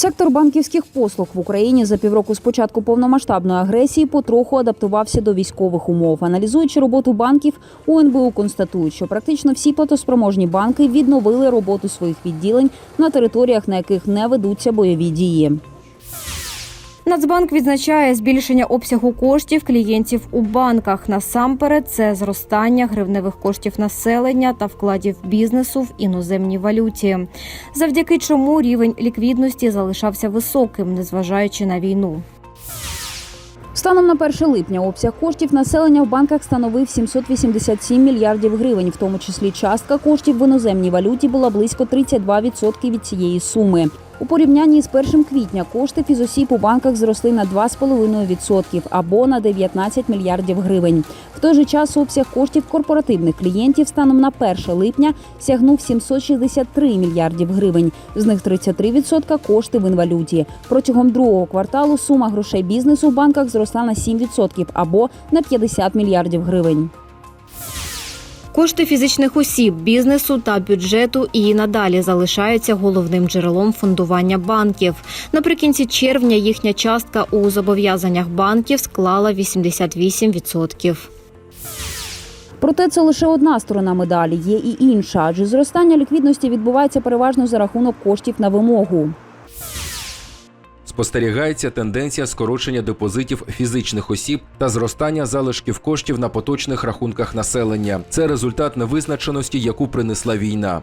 Сектор банківських послуг в Україні за півроку з початку повномасштабної агресії потроху адаптувався до військових умов. Аналізуючи роботу банків, УНБУ НБУ констатують, що практично всі платоспроможні банки відновили роботу своїх відділень на територіях, на яких не ведуться бойові дії. Нацбанк відзначає збільшення обсягу коштів клієнтів у банках. Насамперед, це зростання гривневих коштів населення та вкладів бізнесу в іноземній валюті, завдяки чому рівень ліквідності залишався високим, незважаючи на війну. Станом на 1 липня обсяг коштів населення в банках становив 787 мільярдів гривень, в тому числі частка коштів в іноземній валюті була близько 32% від цієї суми. У порівнянні з 1 квітня кошти фізосіб у банках зросли на 2,5% або на 19 мільярдів гривень. В той же час обсяг коштів корпоративних клієнтів станом на 1 липня сягнув 763 мільярдів гривень. З них 33% кошти в інвалюті. Протягом другого кварталу сума грошей бізнесу в банках зросла на 7% або на 50 мільярдів гривень. Кошти фізичних осіб, бізнесу та бюджету і надалі залишаються головним джерелом фондування банків. Наприкінці червня їхня частка у зобов'язаннях банків склала 88%. Проте це лише одна сторона медалі. Є і інша, адже зростання ліквідності відбувається переважно за рахунок коштів на вимогу. Спостерігається тенденція скорочення депозитів фізичних осіб та зростання залишків коштів на поточних рахунках населення. Це результат невизначеності, яку принесла війна.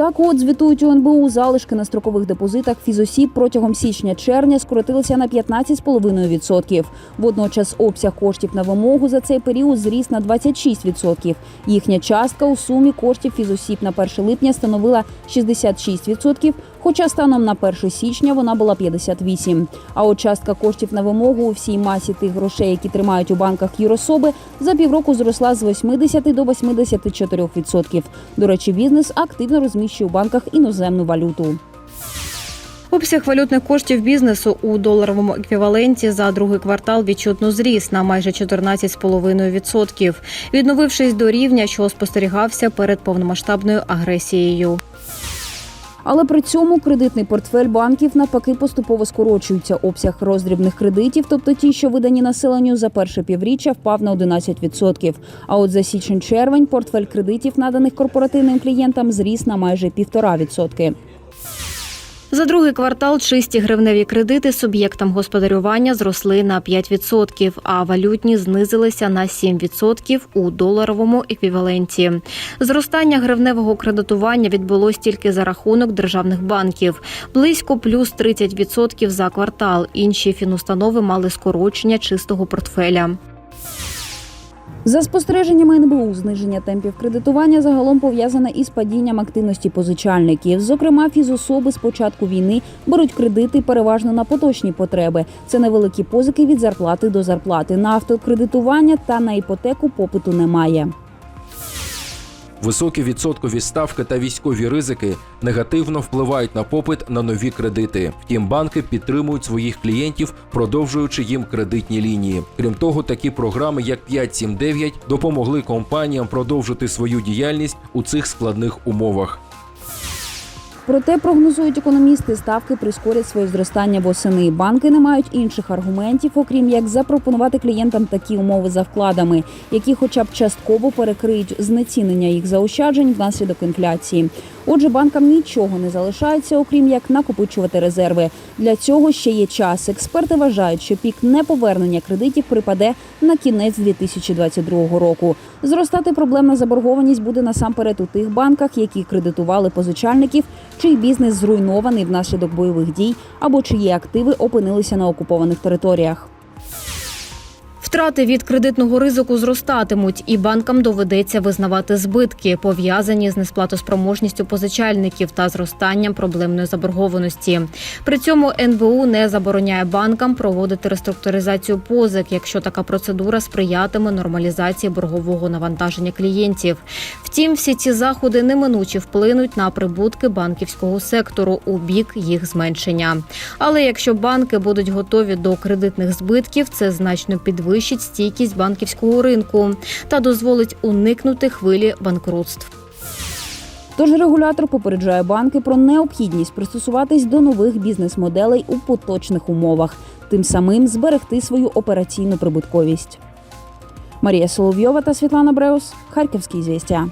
Так, от звітують у НБУ залишки на строкових депозитах фізосіб протягом січня-червня скоротилися на 15,5%. Водночас обсяг коштів на вимогу за цей період зріс на 26%. Їхня частка у сумі коштів фізосіб на 1 липня становила 66%, хоча станом на 1 січня вона була 58%. А от частка коштів на вимогу у всій масі тих грошей, які тримають у банках юрособи, за півроку зросла з 80 до 84%. До речі, бізнес активно розміщує у банках іноземну валюту. Обсяг валютних коштів бізнесу у доларовому еквіваленті за другий квартал відчутно зріс на майже 14,5%, відновившись до рівня, що спостерігався перед повномасштабною агресією. Але при цьому кредитний портфель банків навпаки поступово скорочується. Обсяг роздрібних кредитів, тобто ті, що видані населенню за перше півріччя, впав на 11%. А от за січень-червень портфель кредитів, наданих корпоративним клієнтам, зріс на майже 1,5%. За другий квартал чисті гривневі кредити суб'єктам господарювання зросли на 5%, а валютні знизилися на 7% у доларовому еквіваленті. Зростання гривневого кредитування відбулось тільки за рахунок державних банків, близько плюс 30% за квартал. Інші фінустанови мали скорочення чистого портфеля. За спостереженнями НБУ, зниження темпів кредитування загалом пов'язане із падінням активності позичальників. Зокрема, фізособи з початку війни беруть кредити переважно на поточні потреби. Це невеликі позики від зарплати до зарплати. На автокредитування та на іпотеку попиту немає. Високі відсоткові ставки та військові ризики негативно впливають на попит на нові кредити. Втім, банки підтримують своїх клієнтів, продовжуючи їм кредитні лінії. Крім того, такі програми, як 579, допомогли компаніям продовжити свою діяльність у цих складних умовах. Проте прогнозують економісти, ставки прискорять своє зростання восени. Банки не мають інших аргументів, окрім як запропонувати клієнтам такі умови за вкладами, які, хоча б частково перекриють знецінення їх заощаджень внаслідок інфляції. Отже, банкам нічого не залишається, окрім як накопичувати резерви. Для цього ще є час. Експерти вважають, що пік неповернення кредитів припаде на кінець 2022 року. Зростати проблемна заборгованість буде насамперед у тих банках, які кредитували позичальників, чий бізнес зруйнований внаслідок бойових дій або чиї активи опинилися на окупованих територіях. Втрати від кредитного ризику зростатимуть, і банкам доведеться визнавати збитки, пов'язані з несплатоспроможністю позичальників та зростанням проблемної заборгованості. При цьому НБУ не забороняє банкам проводити реструктуризацію позик, якщо така процедура сприятиме нормалізації боргового навантаження клієнтів. Втім, всі ці заходи неминуче вплинуть на прибутки банківського сектору у бік їх зменшення. Але якщо банки будуть готові до кредитних збитків, це значно підвищить стійкість банківського ринку та дозволить уникнути хвилі банкрутств. Тож регулятор попереджає банки про необхідність пристосуватись до нових бізнес-моделей у поточних умовах, тим самим зберегти свою операційну прибутковість. Марія Соловйова та Світлана Бреус, Харківські звістя.